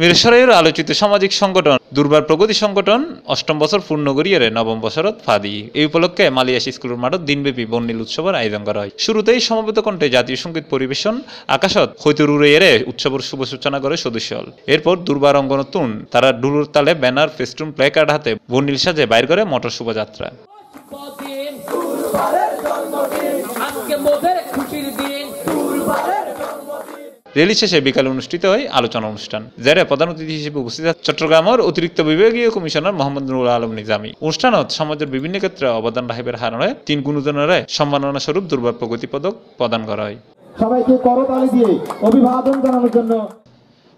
মিরসরাইয়ের আলোচিত সামাজিক সংগঠন দুর্বার প্রগতি সংগঠন অষ্টম বছর পূর্ণ করিয়ে নবম বছরত ফাদি। এই উপলক্ষে মালিয়াস স্কুলের মাঠত দিনব্যাপী বর্ণিল উৎসবের আয়োজন করা হয়। শুরুতেই সমবেত কণ্ঠে জাতীয় সংগীত পরিবেশন আকাশত হৈতুর উৎসবের শুভ সূচনা করে সদস্য হল। এরপর দুর্বার অঙ্গনতুন তারা ডুলুর তালে ব্যানার, ফেস্টুন প্লে কার্ড হাতে বর্ণিল সাজে বাইর করে মটর শোভাযাত্রা। আজকে মোদের খুশির দিন। রেলি শেষে বিকালে অনুষ্ঠিত হয় আলোচনা অনুষ্ঠান, যারা প্রধান অতিথি হিসেবে উপস্থিত চট্টগ্রামের অতিরিক্ত বিভাগীয় কমিশনার মোহাম্মদ নুরুল আলম নিজামী। অনুষ্ঠানত সমাজের বিভিন্ন ক্ষেত্রে অবদান রাহেবের হারণে তিন গুণজনের সম্মাননা স্বরূপ দুর্বার প্রগতি পদক প্রদান করা হয়। সবাইকে করতালি দিয়ে অভিবাদন জানানোর জন্য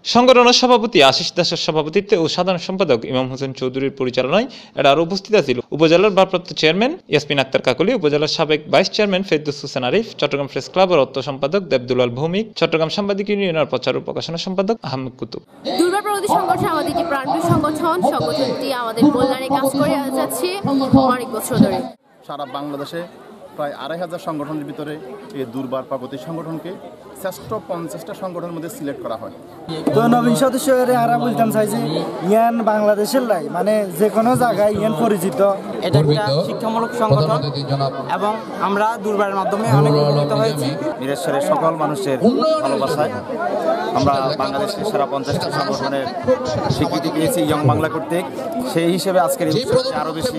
সংগঠনের সভাপতি আশিস দাসের সভাপতিত্বে ও সাধারণ সম্পাদক ইমাম হোসেন চৌধুরীর পরিচালনায় এরা আরও উপস্থিত ছিল উপজেলার ভারপ্রাপ্ত চেয়ারম্যান ইয়াসমিন আক্তার কাকলি উপজেলার সাবেক vice chairman Ferdous Hossain Arif Chittagong press ক্লাবের অর্থ সম্পাদক দেবদুলাল ভৌমিক চট্টগ্রাম সাংবাদিক ইউনিয়নের প্রচার ও প্রকাশনা সম্পাদক আহমেদ কুতুব। দুর্বার প্রগতি সংগঠন আমাদের একটি প্রাণপ্রিয় সংগঠন? সংগঠনটি আমাদের কল্যাণে কাজ করে যাচ্ছে। অনেক বছর ধরে সারা বাংলাদেশে প্রায় আড়াই হাজার সংগঠনের ভিতরে এই দুর্বার প্রগতি সংগঠনকে শ্রেষ্ঠ পঞ্চাশটা সংগঠনের মধ্যে সিলেক্ট করা হয়। তো নবীন সদস্য আরা বলতাম চাইছি ইয়ান বাংলাদেশের লাই মানে যে কোনো জায়গায় ইয়ান পরিচিত। এটা একটা শিক্ষামূলক সংগঠন এবং আমরা দুর্বারের মাধ্যমে অনেক উপকৃত হয়েছি। বীরেশ্বরের সকল মানুষের ভালোবাসায় আমরা বাংলাদেশের সেরা পঞ্চাশটি সংগঠনের স্বীকৃতি পেয়েছি ইয়ং বাংলা কর্তৃক। সেই হিসেবে আজকের এই উৎসবটি আরও বেশি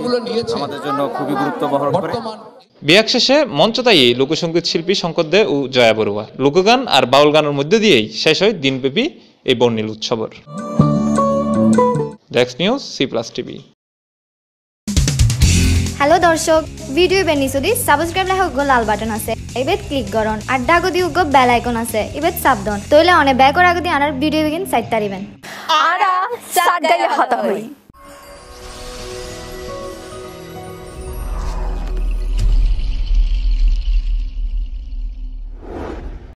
আমাদের জন্য খুবই গুরুত্ব বহন করে। বিয়াক শেষে মঞ্চতায়ী লোকসঙ্গীত শিল্পী শঙ্কর দে ও জয়া বড়ুয়া। লোকগান আর বাউল গানের মধ্যে দিয়েই শেষ হয় দিনব্যাপী এই বর্ণিল উৎসবর। ডেক্স news C plus TV hello দর্শক ভিডিও বেনি যদি সাবস্ক্রাইব লেখা উগ্র লাল বাটন আছে এবেত ক্লিক করন আর ডাগদি উগ্র বেল আইকন আছে এবেত সাবধান। তইলে অনেক ব্যাকর আগদি আনার ভিডিও বিগিন সাইট তারিবেন আরা সাত গায়ে হতা হই